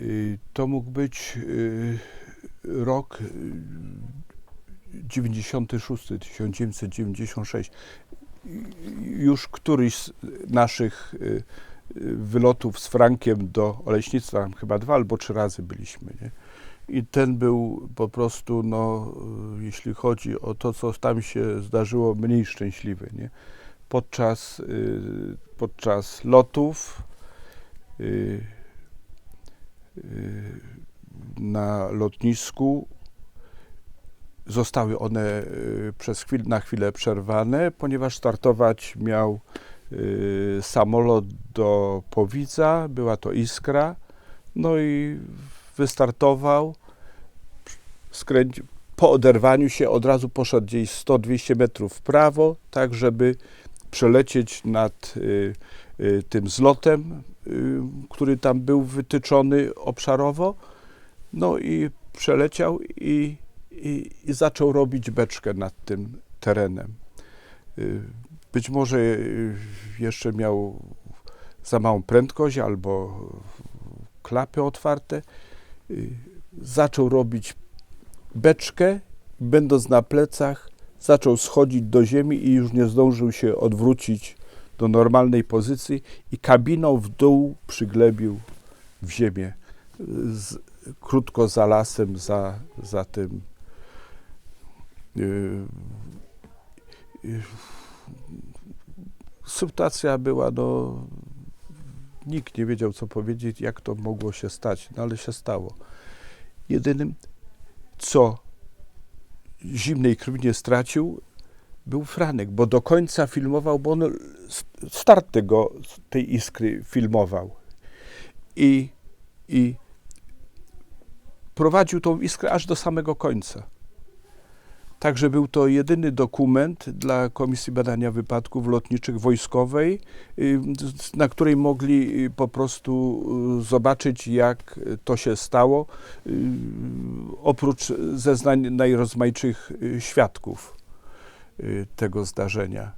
Y, To mógł być y, rok y, 96, 1996. Y, Już któryś z naszych wylotów z Frankiem do Oleśnictwa, chyba dwa albo trzy razy byliśmy. Nie? I ten był po prostu, no, jeśli chodzi o to, co tam się zdarzyło, mniej szczęśliwy. Nie? Podczas, podczas lotów na lotnisku. Zostały one y, przez chwil, na chwilę przerwane, ponieważ startować miał y, samolot do Powidza, była to Iskra, no i wystartował, po oderwaniu się od razu poszedł gdzieś 100-200 metrów w prawo, tak żeby przelecieć nad y, y, tym zlotem, y, który tam był wytyczony obszarowo, no i przeleciał i, i, i zaczął robić beczkę nad tym terenem. Y, Być może y, jeszcze miał za małą prędkość albo klapy otwarte. Y, Zaczął robić beczkę, będąc na plecach, zaczął schodzić do ziemi i już nie zdążył się odwrócić do normalnej pozycji i kabiną w dół przyglebił w ziemię. Z, krótko za lasem, za, za tym. Yy, yy, sytuacja była, no, nikt nie wiedział, co powiedzieć, jak to mogło się stać, no ale się stało. Jedynym, co zimnej krwi nie stracił, był Franek, bo do końca filmował, bo on start tego, tej iskry filmował. I, i prowadził tą iskrę aż do samego końca. Także był to jedyny dokument dla Komisji Badania Wypadków Lotniczych Wojskowej, y, na której mogli y, po prostu y, zobaczyć, jak to się stało, oprócz zeznań najrozmaitszych świadków tego zdarzenia.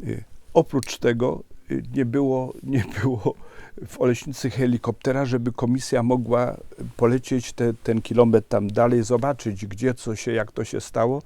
Y, Oprócz tego y, nie było, nie było w Oleśnicy helikoptera, żeby komisja mogła polecieć te, ten kilometr tam dalej, zobaczyć gdzie, co się, jak to się stało.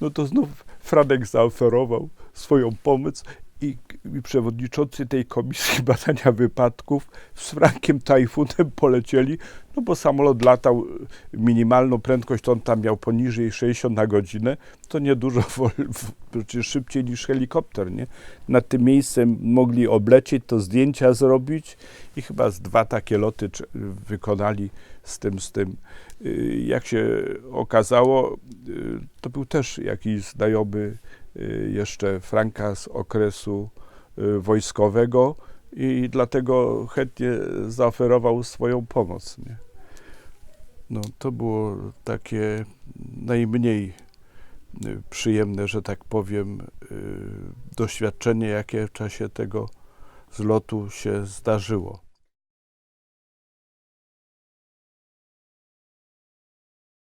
No to znów Franek zaoferował swoją pomoc i, i przewodniczący tej komisji badania wypadków z Frankiem Tajfunem polecieli, no bo samolot latał y, minimalną prędkość, on tam miał poniżej 60 na godzinę, to niedużo przecież szybciej niż helikopter, nie? Nad tym miejscem mogli oblecieć, to zdjęcia zrobić i chyba z dwa takie loty wykonali z tym, z tym. Y, Jak się okazało, y, to był też jakiś znajomy jeszcze Franka z okresu y, wojskowego i dlatego chętnie zaoferował swoją pomoc. Nie? No, to było takie najmniej y, przyjemne, że tak powiem, y, doświadczenie, jakie w czasie tego zlotu się zdarzyło.